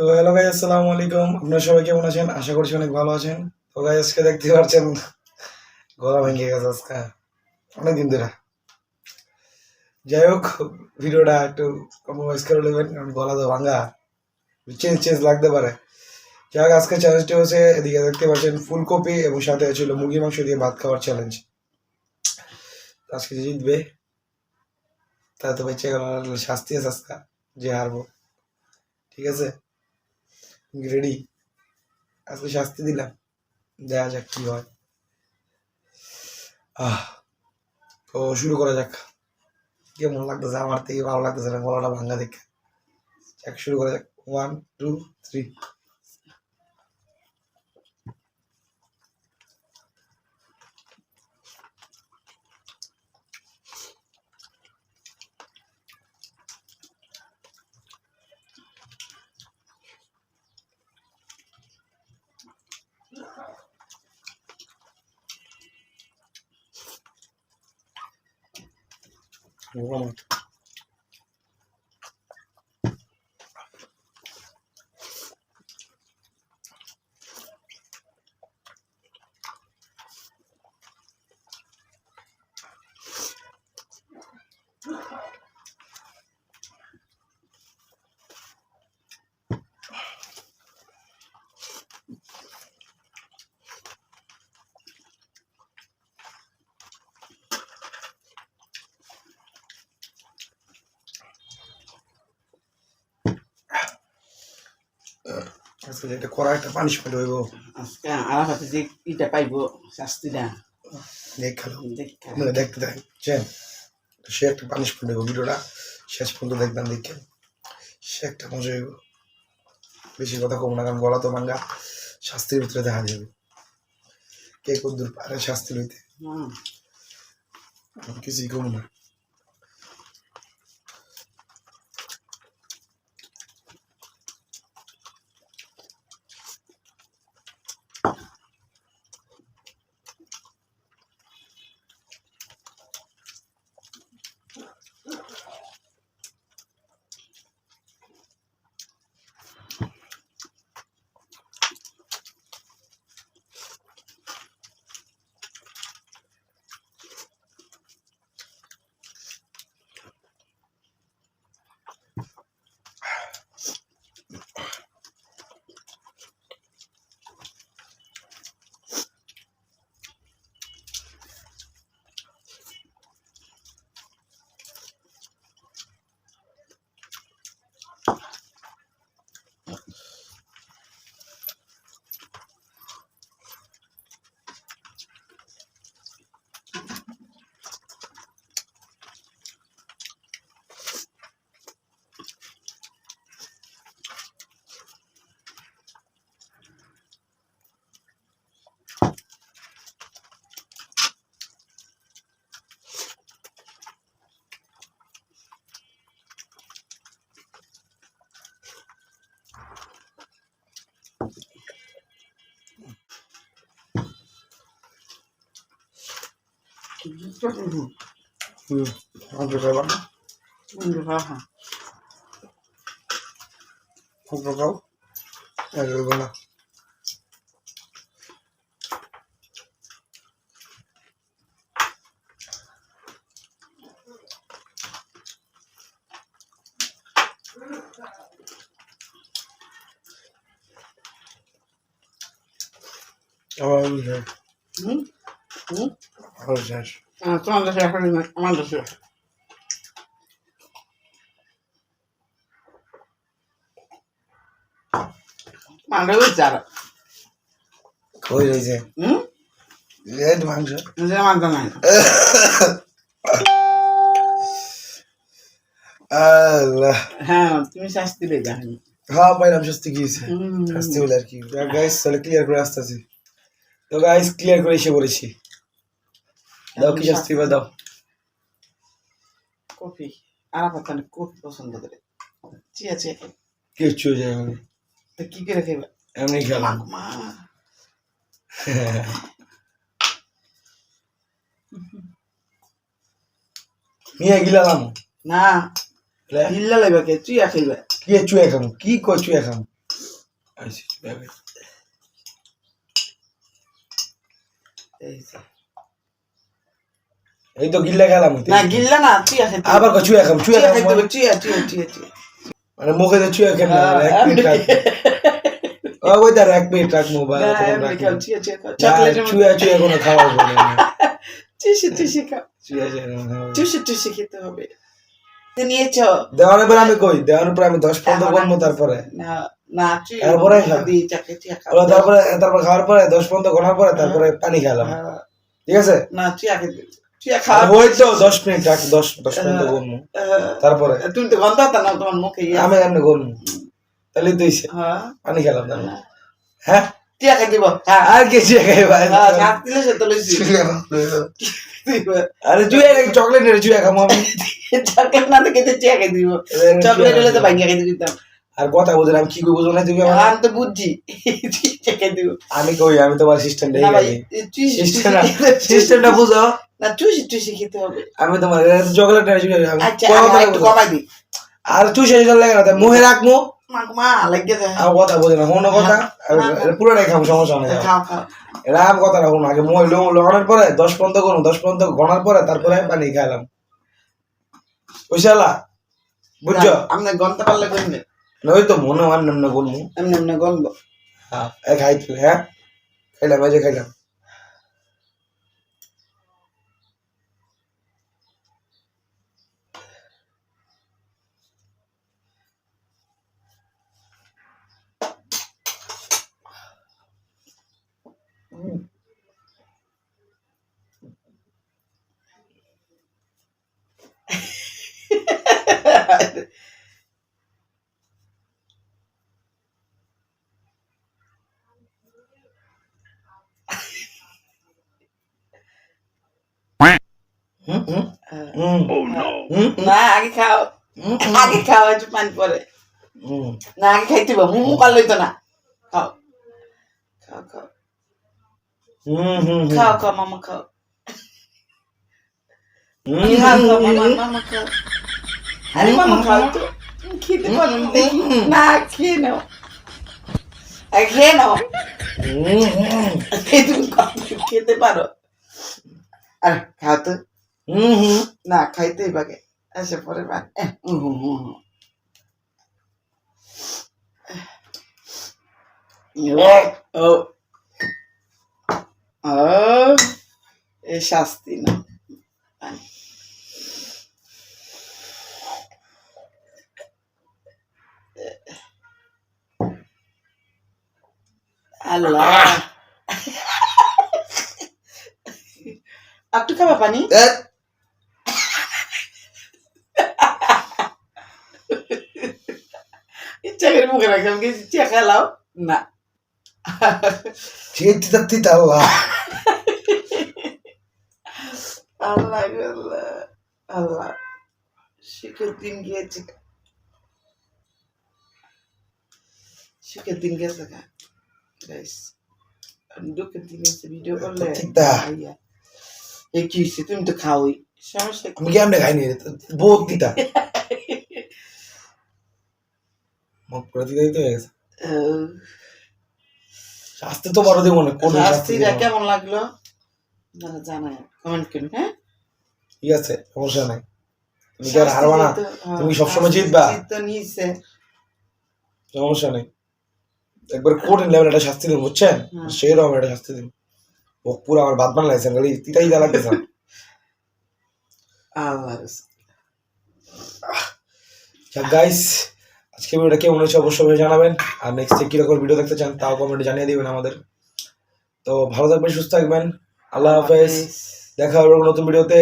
তো hello guy আসসালামু আলাইকুম। আপনারা সবাই কেমন আছেন? আশা করছি অনেক ভালো আছেন। তো গাই আজকে দেখতে পাচ্ছেন গলা ভেঙে গেছে আজকে। অনেকদিন ধরে। যাই হোক, ভিডিওটা একটু কম্প্রোমাইজ করে নেবেন, কারণ গলা তো ভাঙা। চেঞ্জ চেঞ্জ লাগতে পারে। যাই হোক আজকে চ্যালেঞ্জটি হচ্ছে, এদিকে দেখতে পাচ্ছেন, ফুলকপি এবং সাথে ছিল মুরগি মাংস দিয়ে ভাত খাওয়ার চ্যালেঞ্জ আজকে যে জিতবে তা তো বেঁচে গেল শাস্তি আছে আজকে, যে হারবো। ঠিক আছে? রেডি আজকে শাস্তি দিলাম। দেখা যাক কি হয়। আহ, তো শুরু করা যাক। কেমন লাগতেছে? আমার থেকে ভালো লাগতেছে না? গলাটা ভাঙ্গা দেখে। যাক, শুরু করা যাক। ওয়ান টু থ্রি Muka আজকে একটা কড়া একটা পানিশমেন্ট হইব। আজকে আরাফাতে যে ইটা পাইব শাস্তিটা দেখ খেলো দেখা। মানে দেখতে দেখছেন সে একটা পানিশমেন্ট হইব ভিডিওটা। শেষ পর্যন্ত দেখবেন দেখেন। সে একটা মজা হইব। বেশি কথা কম না কারণ গলা তো ভাঙ্গা শাস্তির ভিতরে দেখা যাবে। কে কদ্দুর পারে শাস্তি লইতে? হুম। কিছুই কম না। হুম। হুম অল্প খাবার হুম, রাখা। অল্প খাও আর হইব না আমার শেষ হুম? হুম? শেষ তোমার দেশে এখন আমার দেশে ওই চার কই রয়েছে হুম রেড মাংস যে মানতে নাই আল্লাহ হ্যাঁ তুমি শাস্তি পেয়ে যাবেন হ্যাঁ পাইলাম শাস্তি কি শাস্তি হলে আর কি গাইস তাহলে ক্লিয়ার করে আসতেছি তো গাইস ক্লিয়ার করে এসে পড়েছি দাও কি শাস্তি বা দাও। কফি আরাফাত অনেক কফি পছন্দ করে। চিয়া চিয়া কিচ্ছু যায় না। তো কি করে খাইবা? এমনি খেলাম। মা। নিয়ে গিলাম না। হিল্লা লাগবে কে? চিয়া খাইবা। কি চুয়ে খাম কি কই চুয়ে খাম আইসি এই যে। এই তো গিল্লা খেলাম না গিল্লা না চুয়া খেতে আবার কই চুয়া খাম চুয়া খাম হবে, চুয়া চুয়া চুয়া চুয়া মানে মুখে তো চুয়া খেলাম হ্যাঁ, এক মিনিট ও ওই তার এক মিনিট না, খাও, চুয়া চুয়া। না, কোনো খাওয়া হবে না। চুষে চুষে খাও। চুয়া চুষে চুষে খেতে হবে। নিয়েছো? দেওয়ানোর পরে আমি কই? দেওয়ানোর পরে আমি দশ পনেরো করব তারপরে। না না তারপরে তারপরে তারপরে খাওয়ার পরে দশ পনেরো গোনার পরে তারপরে পানি খেলাম। হ্যাঁ, ঠিক আছে? না চুয়া খেতে চুয়া খাওয়া ওই তো দশ মিনিট রাখ দশ দশ পর্যন্ত করব তারপরে? তুমি তো গন্ধ হতো না তোমার মুখে ইয়ে আমি এমনি করব তাহলে তুই হ্যাঁ। পানি খেলাম তারপরে হ্যাঁ। দিব। হ্যাঁ। আর কে চুয়া খাই ভাই? সাত দিলে সে তো লইছি। আরে চুয়া চকলেট নিয়ে চুয়া খাব আমি। চকলেট না তো খেতে চুয়া খেতে দিব। চকলেট হলে তো ভাঙিয়ে খেতে দিতাম। আর কথা বুঝে আমি কি কই বুঝো না তুমি? আমি তো বুঝছি। আমি কই আমি তোমার সিস্টেমটা সিস্টেমটা বুঝো। না চুষি চুষি খেতে হবে। আমি তোমার চকলেট আচ্ছা একটু কমাই দিই। আর লাগে না মুহে রাখব কথা বুঝে না কোনো কথা। পুরোটাই খাব সমস্যা নেই। আমি কথা রাখুন আগে মই লাগানোর পরে দশ পর্যন্ত দশ পর্যন্ত গণার পরে তারপরে পানি খাইলাম। বুঝছ আপনি গন্ধ পারলে ওই তো মনে হয় নাম না বলব এমনি এমনি গন্ধ হ্যাঁ এ খাইছিল হ্যাঁ খাইলাম এই যে খাইলাম হুম হুম হুম হুম না আগে খাও হুম আগে খাও একটু পানি পরে হুম না আগে খাইতে পারলেই তো না খাও খাও খাও হুম হুম খাও খাও মামা খাও আরে মামা খাও তো খেতে পারো না খেয়ে নাও আরে খেয়ে নাও হুম হুম তুমি কত খেতে পারো আরে খাও তো হুম হুম না খাইতেই পাকে আসে পরে বা ও ও। এ শাস্তি না। আল্লাহ। একটু খাবা পানি? ধ্যাৎ। ইচ্ছা করে মুখে রাখলাম কি ইচ্ছা খেলাও না চেয়ে তিতা আল্লাহ আল্লাহ গো আল্লাহ আল্লাহ সুখের দিন গিয়েছে সুখের দিন গেছে গা গাইস দুঃখের দিন গেছে ভিডিও করলে তিতা। আইয়া। এ কি হয়েছে তুমি তো খাওই সমস্যা কি? আমি কেমনে খাইনি রে বহুত তিতা মুখ পুরো তিতা দিতে হয়ে গেছে। শাস্তি তো বড় দেবো না কোন শাস্তি শাস্তিটা কেমন লাগল? জানায় কমেন্ট করুন হ্যাঁ? ঠিক আছে সমস্যা নাই। তুমি কি আর হারবা না? হ্যাঁ, তুমি সবসময় জিতবা? জিত নিয়েছে সমস্যা নেই। একবার কঠিন লেভেল একটা শাস্তি দিন বুঝছেন? সেই রকম একটা শাস্তি দিন ও পুরো আমার বাদ বানাইছে খালি তিতাই দা লাগতেছে আল্লাহ গাইস আজকে ভিডিওটা কেমন হয়েছে অবশ্যই জানাবেন। আর নেক্সট কীরকম ভিডিও দেখতে চান তাও কমেন্টে জানিয়ে দেবেন আমাদের। তো ভালো থাকবেন সুস্থ থাকবেন। আল্লাহ হাফেজ। দেখা হবে নতুন ভিডিওতে।